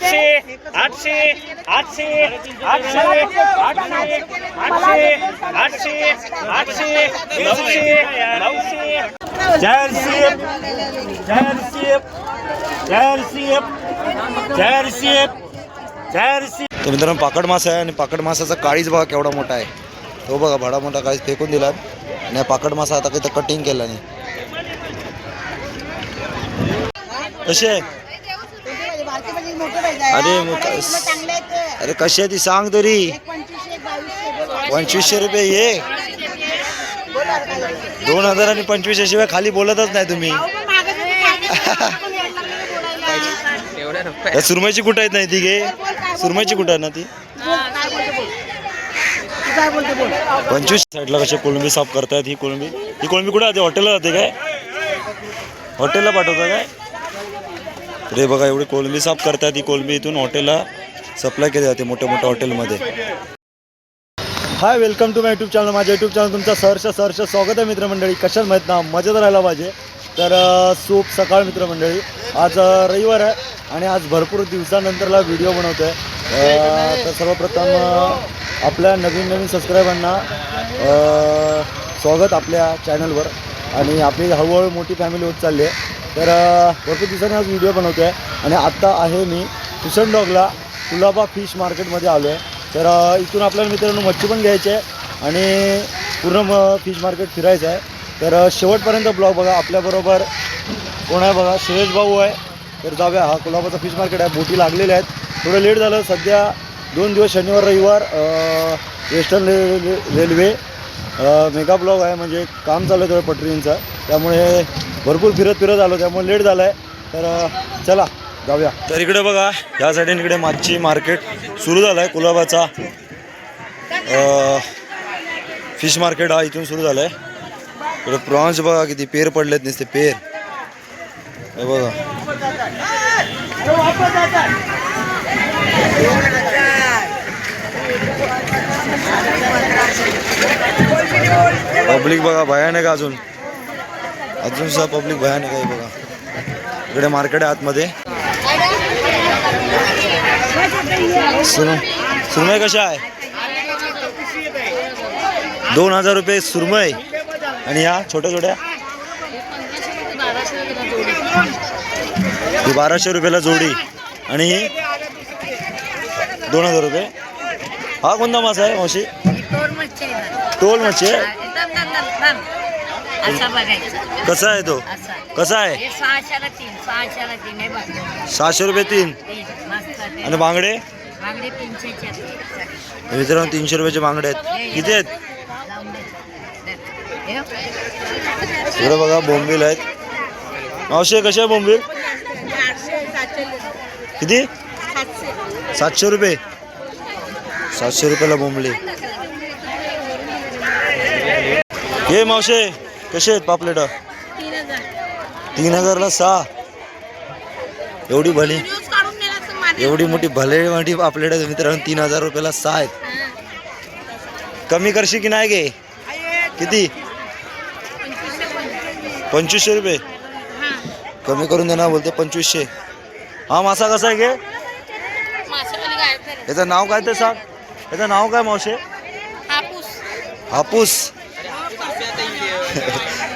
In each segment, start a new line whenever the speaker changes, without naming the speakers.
आठशे आठशे आठशे आठशे आठशे आठशे आठशे आठशे नऊशे. नऊशे चारशे चारशे चारशे चारशे चारशे
तर मित्रांनो पाकड मासा आहे आणि पाकड मासाचा काळीच बघा केवढा मोठा आहे. तो बघा भाडा मोठा काळीच फेकून दिला आणि हा पाकड मासा आता काही तर कटिंग केला नाही. कशी आहे? अरे अरे कशी आहे ती? सांग तरी. पंचवीसशे रुपये ये. दोन हजार आणि पंचवीसशे शिवाय खाली बोलतच नाही तुम्ही. सुरमईची कुठं आहेत नाही ती गे? सुरमईची कुठं आहे ना ती? पंचवीस साईडला कसे कोळंबी साफ करतायत ही कोळंबी? ही कोळंबी कुठे जाते हॉटेलला जाते काय? हॉटेलला पाठवता काय? तर बघा एवढी कोळंबी साफ करतात ही कोळंबी इथून हॉटेलला सप्लाय केली जाते मोठ्या मोठ्या हॉटेलमध्ये. Hi welcome to my YouTube channel माझ्या यूट्यूब चॅनल तुमचं सहर्ष सहर्ष स्वागत आहे मित्रमंडळी. कशात माहीत ना मजेत राहायला पाहिजे. तर सूप सकाळ मित्रमंडळी. आज रविवार आहे आणि आज भरपूर दिवसानंतरला व्हिडिओ बनवतो आहे तर सर्वप्रथम आपल्या नवीन नवीन सबस्क्रायबांना स्वागत आपल्या चॅनलवर आणि आपली हळूहळू मोठी फॅमिली होत चालली आहे. तर भरपूर दिवसांनी आज व्हिडिओ बनवतो आहे आणि आत्ता आहे मी किशन डॉगला कुलाबा फिश मार्केटमध्ये आलो आहे तर इथून आपल्याला मित्रांनो मच्छी पण घ्यायची आहे आणि पूर्ण म फिश मार्केट फिरायचं आहे. तर शेवटपर्यंत ब्लॉग बघा. आपल्याबरोबर कोण आहे बघा? सुरेश भाऊ आहे. तर जाऊया. हा कुलाबाचा फिश मार्केट आहे. बोटी लागलेल्या आहेत. थोडं लेट झालं. सध्या दोन दिवस शनिवार रविवार वेस्टर्न रे रेल्वे मेगा ब्लॉग आहे. म्हणजे काम चालू आहे थोडं पटरींचं. त्यामुळे भरपूर फिरत फिरत आलो त्यामुळे लेट झाला आहे तर चला जाऊया. तर इकडे बघा या साईडने इकडे मच्छी मार्केट सुरू झालं आहे कुलाबाचा फिश मार्केट हा इथून सुरू झालं आहे इकडे प्रॉन्स बघा किती पेर पडलेत नसते पेर. हे बघा. पब्लिक बघा भयानक अजून. अजून सुद्धा पब्लिक भयानक आहे बघा. इकडे मार्केट आहे आतमध्ये. सुरम कशा आहे? दोन हजार रुपये सुरमय आणि ह्या छोट्या छोट्या? ही बाराशे रुपयाला जोडी. आणि ही दोन हजार रुपये. हा कोणता मासा आहे मावशी? टोल मच्छी आहे.
असा बघायचं.
कसा आहे तो?
असा.
कसा आहे?
हे सहाशेला तीन सहाशेला तीन हे बघ.
सहाशे रुपये तीन?
तीन मस्त ते.
आणि बांगडे?
आहेत.
मित्रांनो तीनशे रुपयाचे बांगडे आहेत. किती आहेत?
लावून दे. हे बघ.
इकडे बघा बोंबील आहेत. मावशी कसे आहे बोंबील? किती? सातशे रुपये. सातशे रुपयाला बोंबली. हे मावशे. कसे आहेत पापलेट? तीन हजारला सहा. एवढी भली. एवढी मोठी भले मोठी पापलेट आहेत मित्रांनो तीन हजार रुपयाला सहा आहेत. कमी करशी की नाही गे? किती? पंचवीसशे रुपये. कमी करून देणार बोलते पंचवीसशे. हा मासा कसा आहे गे? याचं नाव काय ते सांग? याचं नाव काय मावशे? हापूस. हापूस.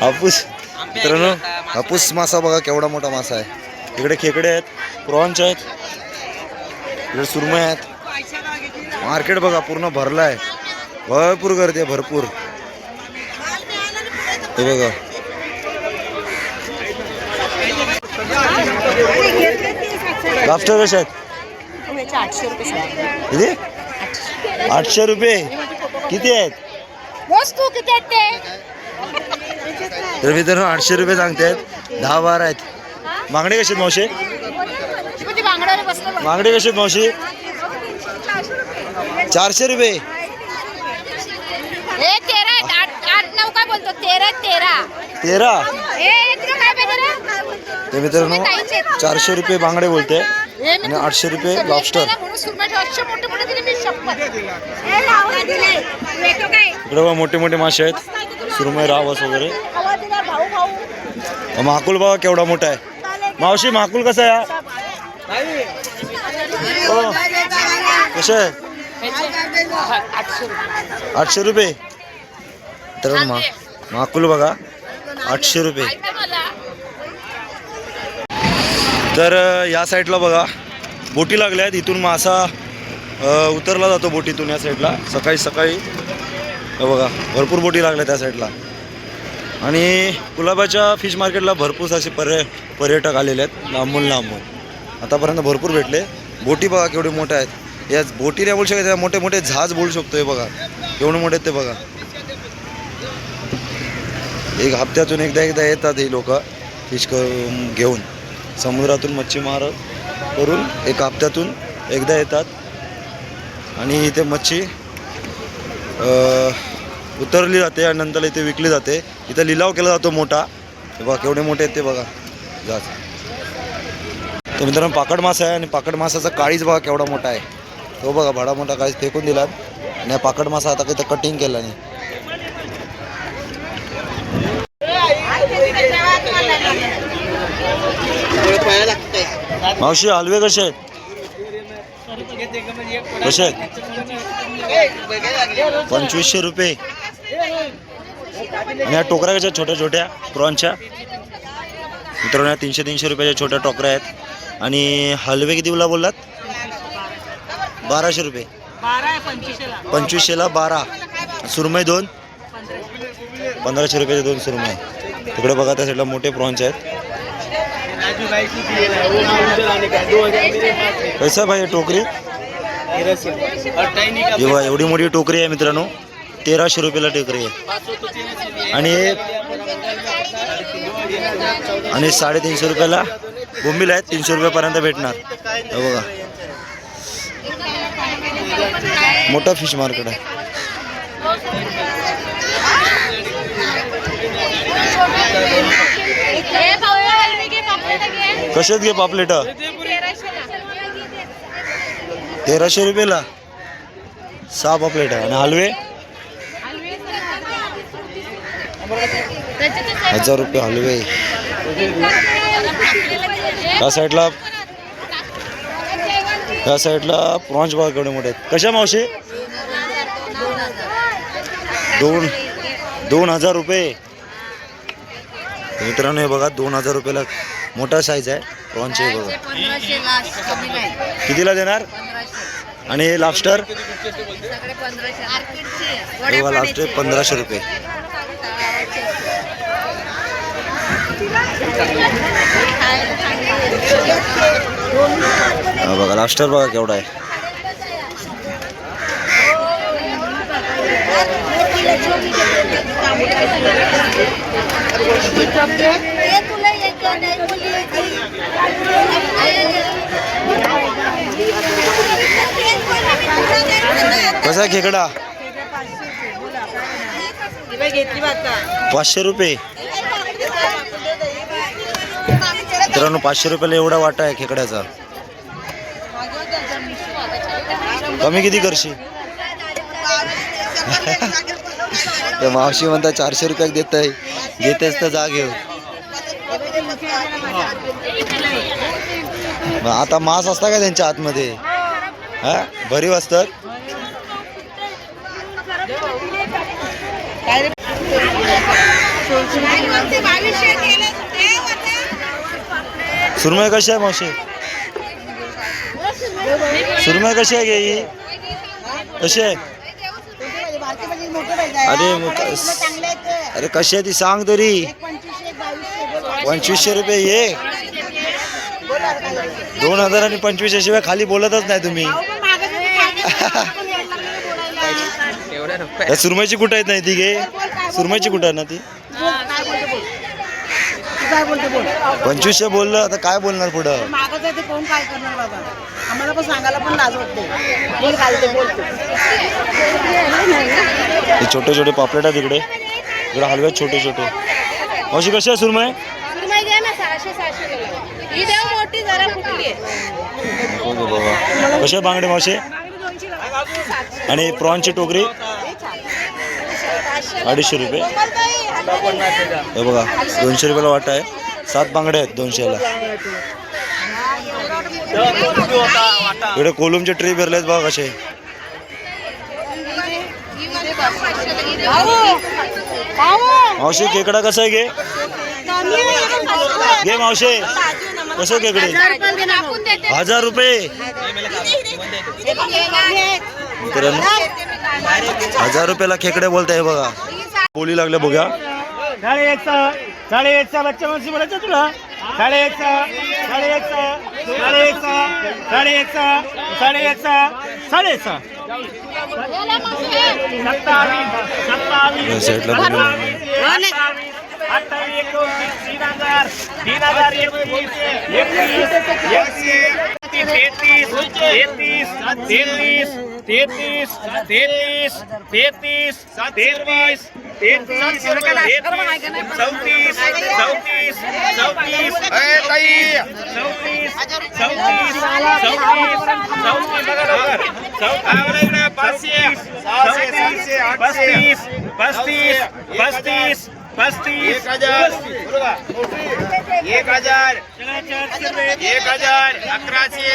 मित्रांनो हापूस मासा बघा केवढा मोठा मासा आहे. इकडे खेकडे आहेत प्रॉन्च आहेत. इकडे सुरमई आहेत. मार्केट बघा पूर्ण भरलं आहे. भरपूर गर्दी आहे भरपूर. हे बघा. लाफ्टर कसे आहेत?
आठशे रुपये सांगितले.
किती? आठशे रुपये. किती आहेत?
वस्तू किती आहेत ते?
तर मित्रांनो आठशे रुपये सांगतायत दहा बारा आहेत. मागणी कशी मावशी? मागणी कशी मावशी? चारशे रुपये.
तेरा
ते मित्रांनो चारशे रुपये बांगडे बोलते. आणि आठशे रुपये लॉबस्टर इकडे मोठे मोठे मासे आहेत. सुरमय रावस वगैरे.
महाकुल
बाबा बघा केवढा मोठा आहे. मावशी महाकुल कसा आहे कसं हो. कसे आहे? आठशे रुपये. तर मा महाकुल बघा आठशे रुपये. तर या साईडला बघा बोटी लागल्या आहेत. इथून मासा उतरला जातो बोटीतून या साईडला. सकाळी सकाळी बघा भरपूर बोटी लागल्या त्या साईडला. आणि कुलाबाच्या फिश मार्केटला भरपूर असे पर्य पर्यटक आलेले आहेत. लांबून लांबून. आतापर्यंत भरपूर भेटले. बोटी बघा केवढे मोठ्या आहेत. या बोटी नाही बोलू शकत या मोठे मोठे झाज बोलू शकतो हे बघा. केवढे मोठे आहेत ते बघा. एक हप्त्यातून एकदा एकदा येतात ही लोक फिश करून घेऊन. समुद्रातून मच्छीमार करून एक हप्त्यातून एकदा येतात. आणि इथे मच्छी उतरली जाते आणि नंतर इथे विकली जाते. इथं लिलाव केला जातो मोठा. बघा केवढे मोठे आहेत ते बघा. जहाज तर मित्रांनो पाकड मासा आहे आणि पाकड मासाचा काळीच बघा केवढा मोठा आहे. तो बघा भाडा मोठा काळीच फेकून दिलात. आणि हा पाकड मासा आता काही कटिंग केला नाही मावशी हलवे कसे आहेत? कसे आहेत? पंचवीसशे रुपये. आणि या टोकऱ्या कशा छोट्या छोट्या प्रॉनच्या. मित्रांनो या तीनशे तीनशे रुपयाच्या छोट्या टोकऱ्या आहेत. आणि हलवे किती बोला बोललात? बाराशे रुपये. पंचवीसशेला बारा. सुरमई दोन. पंधराशे रुपयाचे दोन सुरमई. तिकडे बघा त्या साईडला मोठे प्रॉन्स आहेत. कैसा भाई टोकरी? एवढी मोठी टोकरी आहे मित्रांनो. तेराशे रुपयाला टेकरी आहे. आणि आणि साडेतीनशे रुपयाला बोंबील आहेत तीनशे रुपयापर्यंत भेटणार. बघा. मोठा फिश मार्केट आहे.
कसेच घे, पापलेट
कशात घे पापलेट? तेराशे रुपयाला. सहा पापलेट आहे. आणि हलवे? हजार रुपये हलवे. या साईडला या साईडला प्रॉन्स बघा केवढे मोठे आहेत. कशा मावशी? दोन दोन हजार रुपये. मित्रांनो हे बघा दोन हजार रुपयाला मोठा साईज आहे. प्रॉन्सचे हे बघा. कितीला देणार? आणि हे लाबस्टर लाबस्टर पंधराशे रुपये. बघा लाबस्टर बघा केवढा आहे.
तुला एक नाही मुली
कसा आहे खेकडा? पाचशे रुपये. मित्रांनो पाचशे रुपयाला एवढा वाटा आहे खेकड्याचा. कमी किती करशी मावशी म्हणता चारशे रुपयात देत आहे घेतेस तर जा घेऊ आता मास असता का त्यांच्या आतमध्ये? हा? भरीव असतात? सुरमय कशी आहे मावशी? सुरमय कशी आहे गे ही कशी आहे? अरे मग अरे कशी आहे ती सांग तरी. पंचवीसशे रुपये ये. दोन हजार आणि पंचवीसशे शिवाय खाली बोलतच नाही तुम्ही. या सुरमईची कुठं आहेत नाही ती गे? सुरमईची कुठं आहे ना ती?
काय बोलते बोल
पंचवीसशे बोललं आता काय बोलणार पुढं?
मागच आहे ते कोण काय करणार बाबा आम्हाला पण सांगायला पण लाज वाटते बोल काय ते बोलतो
हे छोटे छोटे पापलेट आहेत इकडे. इकडे हलवे आहेत छोटे छोटे. मावशी कशी आहे सुरमई?
सुरमई घ्या ना सहाशे सहाशे किलो ही देव मोठी जरा कुठली आहे.
हो गं बाबा कसे आहे बांगडे मावशे? आणि प्रॉनची टोकरी. अडीचशे रुपये. हे बघा दोनशे रुपयाला वाटा आहे. सात बांगडे आहेत दोनशेला. इकडे कोलमचे ट्री भरलेत बघा कसे. मावशी खेकडा कसा आहे घे घे मावशे. कसं खेकडे? हजार रुपये. मित्रांनो हजार रुपयाला खेकडे बोलताय बघा. बोली लागल्या बघा.
साडे एकचा साडे एकचा बच्चा माणशी बोलायचं तुला? साडे एकचा साडे एकचा साडे एकचा साडे एकचा साडे एकचा साडे एकचा तेहतीस तेहतीस तेहतीस तेहतीस तेहतीस तेहतीस तेहतीस तेहतीस चौतीस चौतीस चौतीस चौतीस चौतीस चौतीस पस्तीस पस्तीस पस्तीस पस्तीस
एक हज़ार एक हज़ार एक हज़ार अकराशे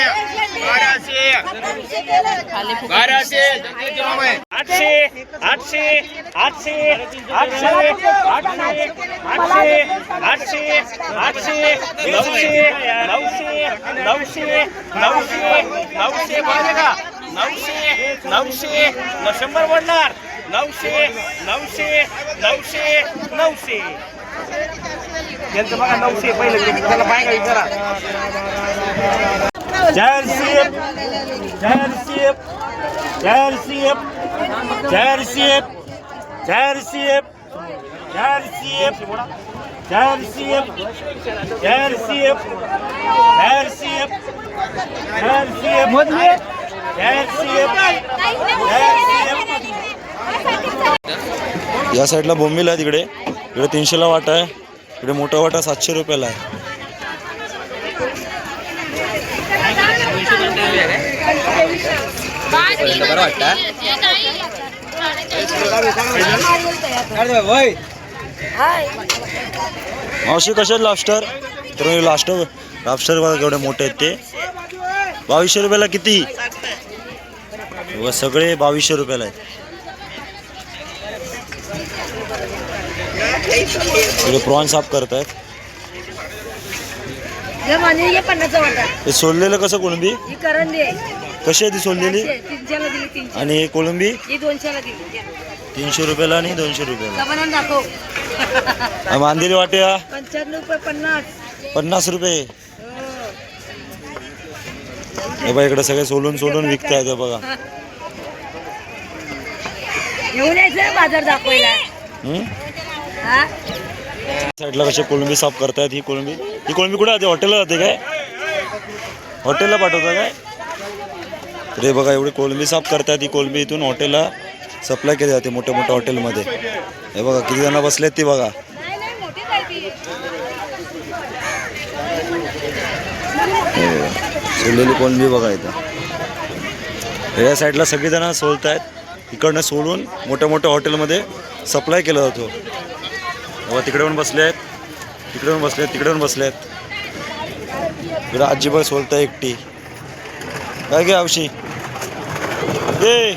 बाराशे बाराशे
आठशे आठशे आठशे आठशे आठशे आठशे आठशे आठशे नऊशे नऊशे नऊशे नऊशे नऊशे का नऊशे नऊशे शंभर वाढणार नऊशे नऊशे नऊशे नऊशे यांचं बघा नऊशे पहिलं त्याला पाहिजे विचारा चारशे चारशे चारशे चारशे चारशे चारशे चारशे चारशे चारशे चारशे मोदले चारशे
या साईडला बोंबील आहे तिकडे. इकडे तीनशेला वाटा आहे. इकडे मोठा वाटा सातशे रुपयाला आहे. मावशी कसे आहेत लास्टर तर लास्टर लॉबस्टर बघा केवढे मोठे आहेत ते. बावीसशे रुपयाला किती? सगळे बावीसशे रुपयाला आहेत. इकडे प्रॉन साफ
करत आहेत
हे सोडलेलं कसं कोळंबी कशी आहे ती
सोडलेली
आणि हे कोळंबी? तीनशे रुपयाला आणि दोनशे रुपयाला.
बांधलेली वाटे पन्नास.
रुपये. हे. बघा इकडे सगळे सोलून सोलून विकतायत बघा.
येऊन यायचं बाजार दाखवायला.
साईडला कसे कोळंबी साफ करतायत ही कोळंबी. ही कोळंबी कुठे जाते हॉटेलला जाते काय? हॉटेलला पाठवता काय? अरे बघा एवढी कोळंबी साफ करतायत ही कोळंबी इथून हॉटेलला सप्लाय केली जाते मोठ्या मोठ्या हॉटेलमध्ये हे बघा किती जण बसलेत ती बघा.
नाही
सोललेली कोळंबी बघा इथं. या साईडला सगळेजण सोलतायत. इकडनं सोलून मोठ्या मोठ्या हॉटेलमध्ये सप्लाय केला जातो. बघा तिकडे पण बसले आहेत. तिकडे पण बसले आहेत तिकडे पण बसले आहेत. इकडे आजीबाई सोलताय एकटी. काय घे आवशी? ए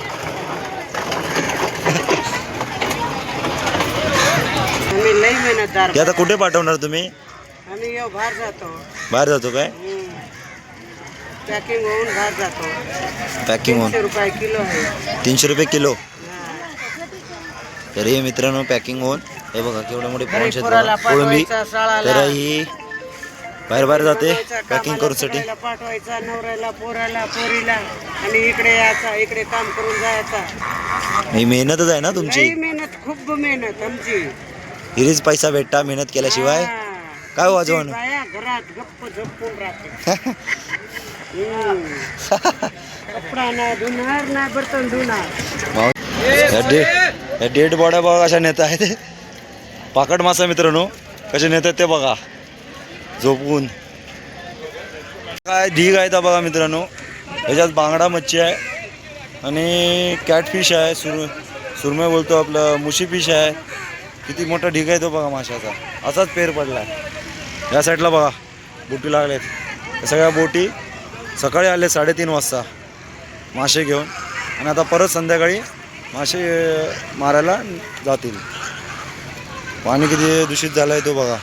ते आता कुठे पाठवणार तुम्ही?
आम्ही येऊ बाहेर जातो.
बाहेर जातो काय?
पॅकिंग होऊन बाहेर जातो.
पॅकिंग होऊन.
तीनशे रुपये किलो आहे.
तीनशे रुपये किलो. तर मित्रांनो पॅकिंग होऊन. हे बघा केवढे मोठे
पोराला
आहेत कोळंबी. तर ही बाहेर बाहेर जाते पॅकिंग करूसाठी
पाठवायचा नवऱ्याला पोराला पोरीला आणि इकडे यायचा इकडे काम करून जायचा.
ही मेहनतच आहे ना तुमची?
मेहनत खूप मेहनत आमची.
हिरीच पैसा भेटता मेहनत केल्याशिवाय.
हा.
काय हो वाजवणं?
बाया घरात गप्प झोपून राहते. कपडा नाही धुणार नाही बर्तन धुणार.
डेड बॉड्या बघा कशा नेत आहेत. पाकड मासा मित्रांनो कसे नेतात ते बघा. झोपून. काय ढीग आहे तर बघा मित्रांनो. ह्याच्यात बांगडा मच्छी आहे आणि कॅटफिश आहे. सुर सुरमय बोलतो आपलं मुशी फिश आहे. किती मोठा ढीग आहे तो बघा माशाचा. असाच पेर पडला आहे या साईडला बघा बोटी लागल्यात या सगळ्या बोटी सकाळी आले साडेतीन वाजता. मासे घेऊन. आणि आता परत संध्याकाळी मासे मारायला जातील. पाणी किती दूषित झालं आहे तो बघा.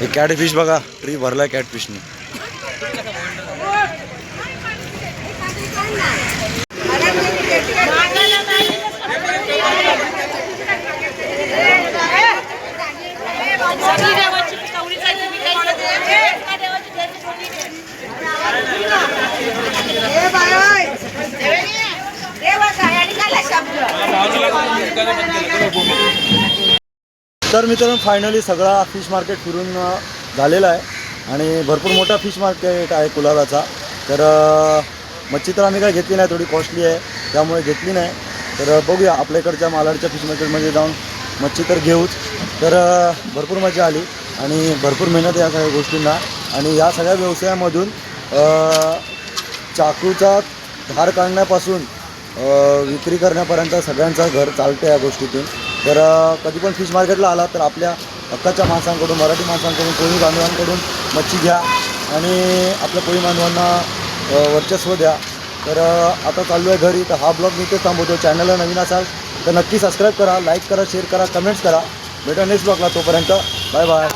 हे कॅटफिश बघा ट्री भरला कॅटफिशने तर मित्रांनो फायनली सगळा फिश मार्केट फिरून झालेला आहे. आणि भरपूर मोठा फिश मार्केट आहे कुलाबाचा तर मच्छी तर आम्ही काय घेतली नाही थोडी कॉस्टली आहे. त्यामुळे घेतली नाही. तर बघूया आपल्या इकडच्या मालाडच्या फिश मार्केटमध्ये जाऊन मच्छी तर घेऊच. तर भरपूर मजा आली. आणि भरपूर मेहनत या सगळ्या गोष्टींना. आणि या सगळ्या व्यवसायामधून चाकूचा धार काढण्यापासून विक्री करण्यापर्यंत सगळ्यांचं घर चालतं या गोष्टीतून. तर कधी पण फिश मार्केटला आला तर आपल्या हक्काच्या माणसांकडून मराठी माणसांकडून कोळी बांधवांकडून मच्छी घ्या आणि आपल्या कोळी बांधवांना वर्चस्व द्या. तर आता चालू आहे घरी. तर हा ब्लॉग मी इथेच थांबवतो. चॅनलला नवीन असाल तर नक्की सबस्क्राईब करा लाईक करा शेअर करा कमेंट्स करा. भेटा नेक्स्ट ब्लॉगला. तोपर्यंत बाय बाय